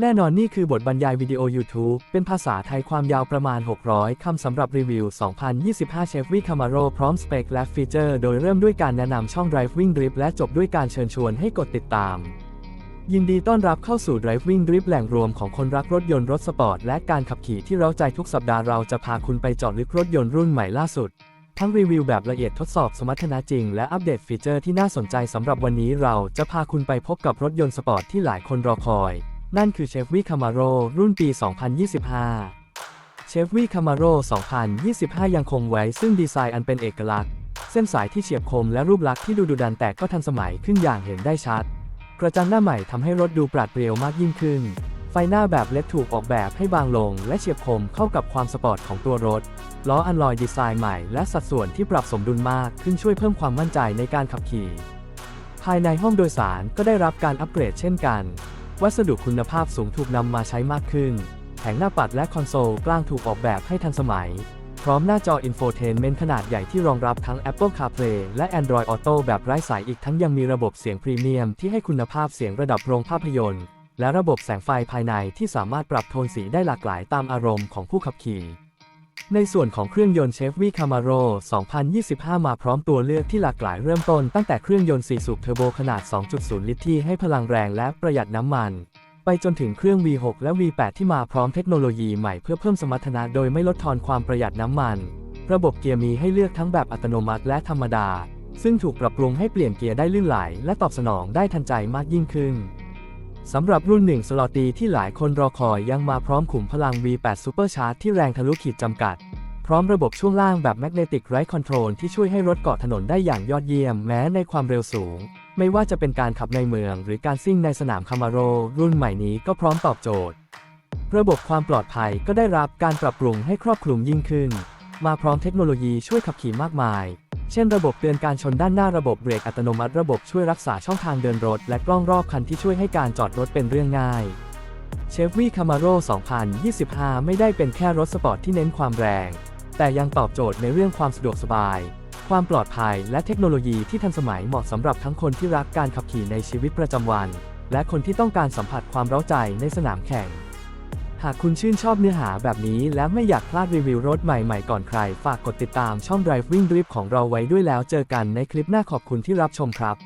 แน่นอนนี่คือบทบรรยายวิดีโอ YouTube เป็นภาษาไทยความยาวประมาณ 600 คำสำหรับรีวิว 2025 Chevy Camaro พร้อมสเปคและฟีเจอร์โดยเริ่มด้วยการแนะนำช่อง Driving Drip และจบด้วยการเชิญชวนให้กดติดตาม ยินดีต้อนรับเข้าสู่ Driving Drip แหล่งรวมของคนรักรถยนต์รถสปอร์ตและการขับขี่ที่เราใจทุกสัปดาห์เราจะพาคุณไปเจาะลึกรถยนต์รุ่นใหม่ล่าสุดทั้งรีวิวแบบละเอียดทดสอบสมรรถนะจริงและอัปเดตฟีเจอร์ที่น่าสนใจสำหรับวันนี้เราจะพาคุณไปพบกับรถยนต์สปอร์ตที่หลายคนรอคอย นั่นคือ Chevy Camaro รุ่นปี 2025 Chevy Camaro 2025 ยังคงไว้ซึ่งดีไซน์อันเป็นเอกลักษณ์ เส้นสายที่เฉียบคมและรูปลักษณ์ที่ดูดุดันแต่ก็ทันสมัยขึ้นอย่างเห็นได้ชัด กระจังหน้าใหม่ทำให้รถดูปราดเปรียวมากยิ่งขึ้น ไฟหน้าแบบเล็ดถูกออกแบบให้บางลง และเฉียบคมเข้ากับความสปอร์ตของตัวรถ ล้ออันลอยดีไซน์ใหม่และสัดส่วนที่ปรับสมดุลมากขึ้นช่วยเพิ่มความมั่นใจในการขับขี่ ภายในห้องโดยสารก็ได้รับการอัปเกรดเช่นกัน วัสดุคุณภาพสูงถูกนำมาใช้มากขึ้น แผงหน้าปัดและคอนโซลกลางถูกออกแบบให้ทันสมัย พร้อมหน้าจออินโฟเทนเมนต์ขนาดใหญ่ที่รองรับทั้ง Apple CarPlay และ Android Auto แบบไร้สายอีกทั้งยังมีระบบเสียงพรีเมียมที่ให้คุณภาพเสียงระดับโรงภาพยนตร์ และระบบแสงไฟภายในที่สามารถปรับโทนสีได้หลากหลายตามอารมณ์ของผู้ขับขี่ ในส่วนของเครื่องยนต์ Chevy Camaro 2025 มาพร้อมตัวเลือกที่หลากหลายเริ่มต้นตั้งแต่เครื่องยนต์ 4 สูบเทอร์โบขนาด 2.0 ลิตรที่ให้พลังแรงและประหยัดน้ำมัน ไปจนถึงเครื่อง V6 และ V8 ที่มาพร้อมเทคโนโลยีใหม่เพื่อเพิ่มสมรรถนะโดยไม่ลดทอนความประหยัดน้ำมัน ระบบเกียร์มีให้เลือกทั้งแบบอัตโนมัติและธรรมดา ซึ่งถูกปรับปรุงให้เปลี่ยนเกียร์ได้ลื่นไหล และตอบสนองได้ทันใจมากยิ่งขึ้น สำหรับรุ่นหนึ่งสลอตีที่หลายคนรอคอยยังมาพร้อมขุมพลัง V8 Supercharge ที่แรงทะลุขีดจำกัด พร้อมระบบช่วงล่างแบบ Magnetic Ride Control ที่ช่วยให้รถเกาะถนนได้อย่างยอดเยี่ยมแม้ในความเร็วสูง ไม่ว่าจะเป็นการขับในเมือง หรือการซิ่งในสนามคามาโร รุ่นใหม่นี้ก็พร้อมตอบโจทย์ ระบบความปลอดภัยก็ได้รับการปรับปรุงให้ครอบคลุมยิ่งขึ้น มาพร้อมเทคโนโลยีช่วยขับขี่มากมาย เช่นระบบเตือนการชนด้านหน้าระบบเบรกอัตโนมัติระบบช่วยรักษาช่องทางเดินรถ และกล้องรอบคันที่ช่วยให้การจอดรถเป็นเรื่องง่าย Chevy Camaro 2025 ไม่ได้เป็นแค่รถสปอร์ตที่เน้นความแรง แต่ยังตอบโจทย์ในเรื่องความสะดวกสบาย ความปลอดภัยและเทคโนโลยีที่ทันสมัยเหมาะสำหรับทั้งคนที่รักการขับขี่ในชีวิตประจำวัน และคนที่ต้องการสัมผัสความเร้าใจในสนามแข่ง หากคุณชื่นชอบเนื้อหาแบบนี้และไม่อยากพลาดรีวิวรถใหม่ๆ ก่อนใคร ฝากกดติดตามช่อง Driving Drip ของเราไว้ด้วยแล้วเจอกันในคลิปหน้าขอบคุณที่รับชมครับ